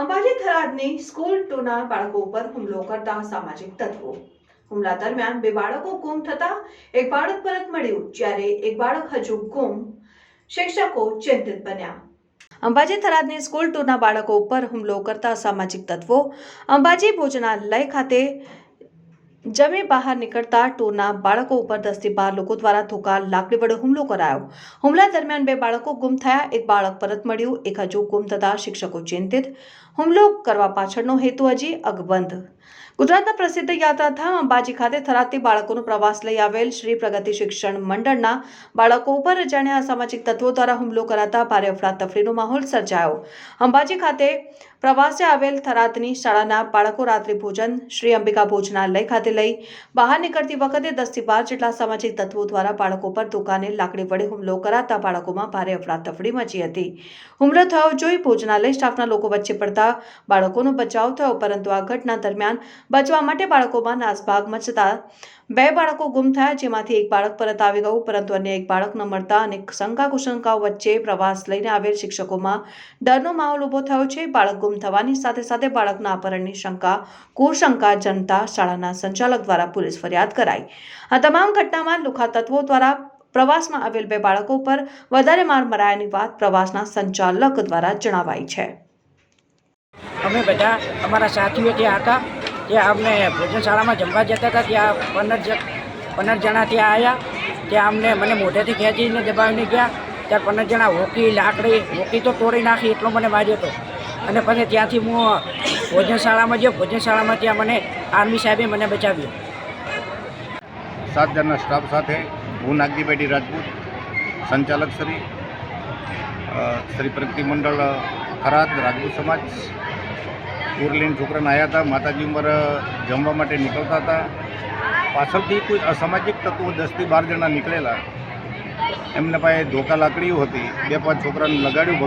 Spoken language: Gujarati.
અંબાજી થરાદની સ્કૂલ ટુના બાળકો ઉપર હુમલો કરતા સામાજિક તત્વો. હુમલા દરમિયાન બે બાળકો ગુમ થતા એક બાળક પરત મળ્યું, જ્યારે એક બાળક હજુ ગુમ શિક્ષકો ચિંતિત બન્યા. અંબાજી થરાદની સ્કૂલ ટુના બાળકો ઉપર હુમલો કરતા સામાજિક તત્વો અંબાજી ભોજનાલય ખાતે જમી બહાર નીકળતા ટોના બાળકો ઉપર દસથી બાર લોકો દ્વારા ધોકા લાકડી વડે હુમલો કરાયો હુમલા દરમિયાન બે બાળકો ગુમ થયા એક બાળક પરત મળ્યું એક હજુ ગુમ થતા શિક્ષકો ચિંતિત હુમલો કરવા પાછળનો હેતુ હજી અકબંધ ગુજરાતના પ્રસિદ્ધ યાત્રાધામ અંબાજી ખાતે થરાદથી બાળકોનો પ્રવાસ લઈ આવેલ શ્રી પ્રગતિ શિક્ષણ મંડળના બાળકો ઉપર અજાણ્યા અસામાજિક તત્વો દ્વારા હુમલો કરાતા ભારે અફડાતફડીનો માહોલ સર્જાયો. અંબાજી ખાતે પ્રવાસે આવેલ થરાદની શાળાના બાળકો રાત્રિ ભોજન, શ્રી અંબિકા ભોજનાલય ખાતે લઈ બહાર નીકળતી વખતે દસથી બાર જેટલા સામાજિક તત્વો દ્વારા બાળકો પર દુકાને લાકડી વડે હુમલો કરાતા બાળકોમાં ભારે અફડાતફડી મચી હતી. હુમલો થયો જોઈ ભોજનાલય સ્ટાફના લોકો વચ્ચે પડતા બાળકોનો બચાવ થયો, પરંતુ આ ઘટના દરમિયાન બચવા માટે બાળકોમાં નાસભાગ મચતા બે બાળકો ગુમ થયા, જેમાંથી એક બાળક પરત આવી ગયું, પરંતુ અન્ય એક બાળક ન મળતા અને શંકા કુશંકાઓ વચ્ચે પ્રવાસ લઈને આવેલ શિક્ષકોમાં ડરનો માહોલ ઊભો થયો છે. બાળક ગુમ થવાની સાથે સાથે બાળકના અપહરણની શંકા, કુશંકા જનતા શાળાના સંચાલક દ્વારા પોલીસ ફરિયાદ કરાઈ. આ તમામ ઘટનામાં લુખા તત્વો દ્વારા પ્રવાસમાં આવેલ બે બાળકો પર વધારે માર મરાયાની વાત પ્રવાસના સંચાલક દ્વારા જણાવાઈ છે. અમે બધા અમારા સાથીઓ ત્યાં હતા ત્યાં અમને ભોજનશાળામાં જમવા જતા હતા, ત્યાં પંદર પંદર જણા ત્યાં આવ્યા ત્યાં અમને મને મોઢેથી ખેંચીને દબાવીને ગયા. ત્યાં પંદર જણા હોકી, લાકડી, હોકી તો તોડી નાખી, એટલો મને માર્યો હતો. અને પછી ત્યાંથી હું ભોજનશાળામાં ગયો. ભોજનશાળામાં ત્યાં મને આર્મી સાહેબે મને બચાવ્યો. સાત જણના સ્ટાફ સાથે હું નાગજીભાઈ રાજપૂત, સંચાલક શ્રી શ્રી પ્રગતિ મંડળ ખરાદ રાજપૂત સમાજ ઉરલીન છોકરાને આવ્યા હતા, માતાજી ઉંમર જમવા માટે નીકળતા હતા. પાછળથી કોઈ અસામાજિક તત્વો દસથી બાર જણા નીકળેલા. એમને પાસે ધોકા લાકડીઓ હતી. બે પાંચ છોકરાને લગાડ્યું